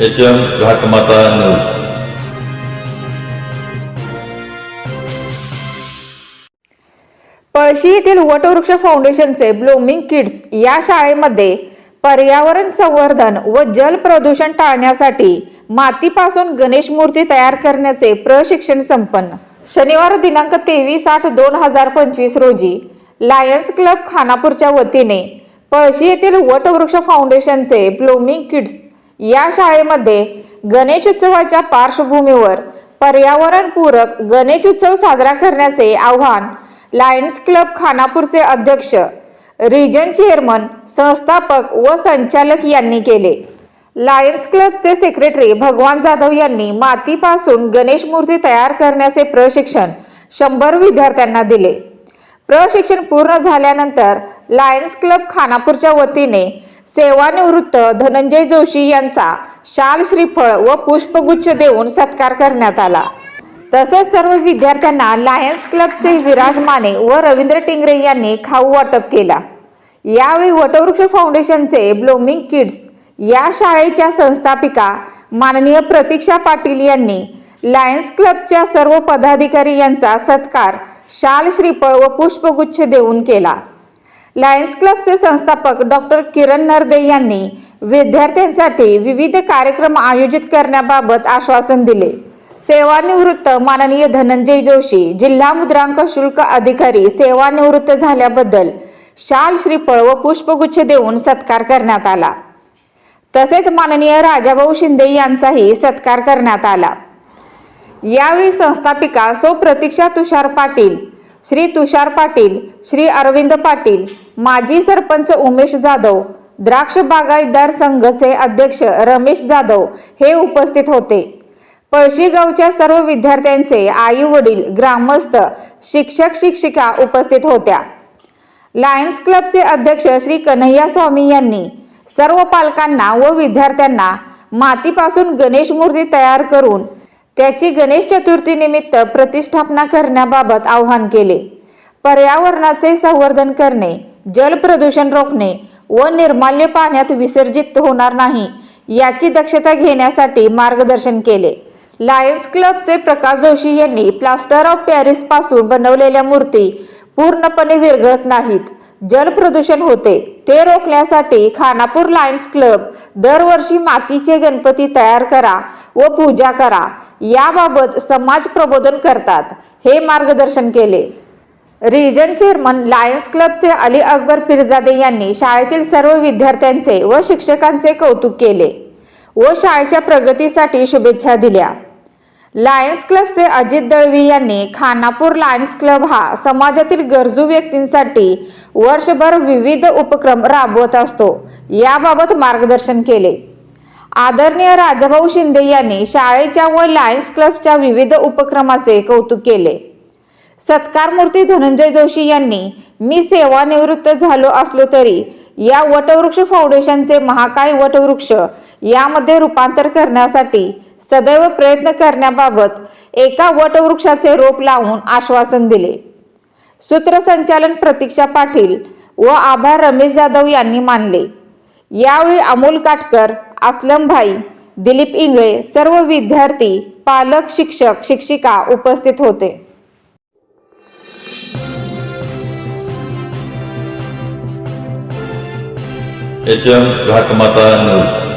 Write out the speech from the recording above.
H M Ghatmata news Palshi येथील वटवृक्ष फाउंडेशनचे ब्लूमिंग किड्स या शाळेमध्ये पर्यावरण संवर्धन व जल प्रदूषण टाळण्यासाठी मातीपासून गणेश मूर्ती तयार करण्याचे प्रशिक्षण संपन्न. शनिवार दिनांक तेवीस आठ दोन हजार पंचवीस रोजी लायन्स क्लब खानापूरच्या वतीने पळशी येथील वटवृक्ष फाउंडेशनचे ब्लूमिंग किड्स या शाळेमध्ये गणेशोत्सवाच्या पार्श्वभूमीवर पर्यावरणपूरक गणेशोत्सव साजरा करण्याचे आव्हान लायन्स क्लब खानापूरचे अध्यक्ष रिजन चेअरमन संस्थापक व संचालक यांनी केले. लायन्स क्लबचे सेक्रेटरी भगवान जाधव यांनी मातीपासून गणेश मूर्ती तयार करण्याचे प्रशिक्षण शंभर विद्यार्थ्यांना दिले. प्रशिक्षण पूर्ण झाल्यानंतर लायन्स क्लब खानापूरच्या वतीने सेवानिवृत्त धनंजय जोशी यांचा शाल श्रीफळ व पुष्पगुच्छ देऊन सत्कार करण्यात आला. तसेच सर्व विद्यार्थ्यांना लायन्स क्लबचे विराज माने व रवींद्र टिंगरे यांनी खाऊ वाटप केला. यावेळी वटवृक्ष फाउंडेशनचे ब्लोमिंग किड्स या शाळेच्या संस्थापिका माननीय प्रतीक्षा पाटील यांनी लायन्स क्लबच्या सर्व पदाधिकारी यांचा सत्कार शाल श्रीफळ व पुष्पगुच्छ देऊन केला. लायन्स क्लबचे संस्थापक डॉक्टर किरण नरदे यांनी विद्यार्थ्यांसाठी विविध कार्यक्रम आयोजित करण्याबाबत आश्वासन दिले. सेवानिवृत्त माननीय धनंजय जोशी जिल्हा मुद्रांक शुल्क अधिकारी सेवानिवृत्त झाल्याबद्दल शाल श्रीफळ व पुष्पगुच्छ देऊन सत्कार करण्यात आला. तसेच माननीय राजाभाऊ शिंदे यांचाही सत्कार करण्यात आला. यावेळी संस्थापिका सो प्रतीक्षा तुषार पाटील श्री तुषार पाटील श्री अरविंद पाटील माजी सरपंच उमेश जाधव द्राक्ष बागायतदार संघचे अध्यक्ष रमेश जाधव हे उपस्थित होते. पळशी गावच्या सर्व विद्यार्थ्यांचे आई वडील ग्रामस्थ शिक्षक शिक्षिका उपस्थित होत्या. लायन्स क्लबचे अध्यक्ष श्री कन्हैया स्वामी यांनी सर्व पालकांना व विद्यार्थ्यांना मातीपासून गणेश मूर्ती तयार करून त्याची गणेश चतुर्थीनिमित्त प्रतिष्ठापना करण्याबाबत आवाहन केले. पर्यावरणाचे संवर्धन करणे जल प्रदूषण रोखणे व निर्माल्य पाण्यात विसर्जित होणार नाही याची दक्षता घेण्यासाठी मार्गदर्शन केले. लायन्स क्लबचे प्रकाश जोशी यांनी प्लास्टर ऑफ पॅरिसपासून बनवलेल्या मूर्ती पूर्णपणे विरघळत नाहीत. जल प्रदूषण होते ते रोखण्यासाठी खानापूर लायन्स क्लब दरवर्षी मातीचे गणपती तयार करा व पूजा करा याबाबत समाज प्रबोधन करतात हे मार्गदर्शन केले. रिजन चेअरमन लायन्स क्लबचे अली अकबर पिरजादे यांनी शाळेतील सर्व विद्यार्थ्यांचे व शिक्षकांचे कौतुक केले व शाळेच्या प्रगतीसाठी शुभेच्छा दिल्या. लायन्स क्लबचे अजित दळवी यांनी खानापूर लायन्स क्लब हा समाजातील गरजू व्यक्तींसाठी वर्षभर विविध उपक्रम राबवत असतो याबाबत मार्गदर्शन केले. आदरणीय राजाभाऊ शिंदे यांनी शाळेच्या व लायन्स क्लबच्या विविध उपक्रमाचे कौतुक केले. सत्कारमूर्ती धनंजय जोशी यांनी मी सेवानिवृत्त झालो असलो तरी या वटवृक्ष फाउंडेशनचे महाकाय वटवृक्ष यामध्ये रूपांतर करण्यासाठी सदैव प्रयत्न करण्याबाबत एका वटवृक्षाचे रोप लावून आश्वासन दिले. सूत्रसंचालन प्रतीक्षा पाटील व आभार रमेश जाधव यांनी मानले. यावेळी अमोल काटकर असलमभाई दिलीप इंगळे सर्व विद्यार्थी पालक शिक्षक शिक्षिका उपस्थित होते. H M Ghatmata news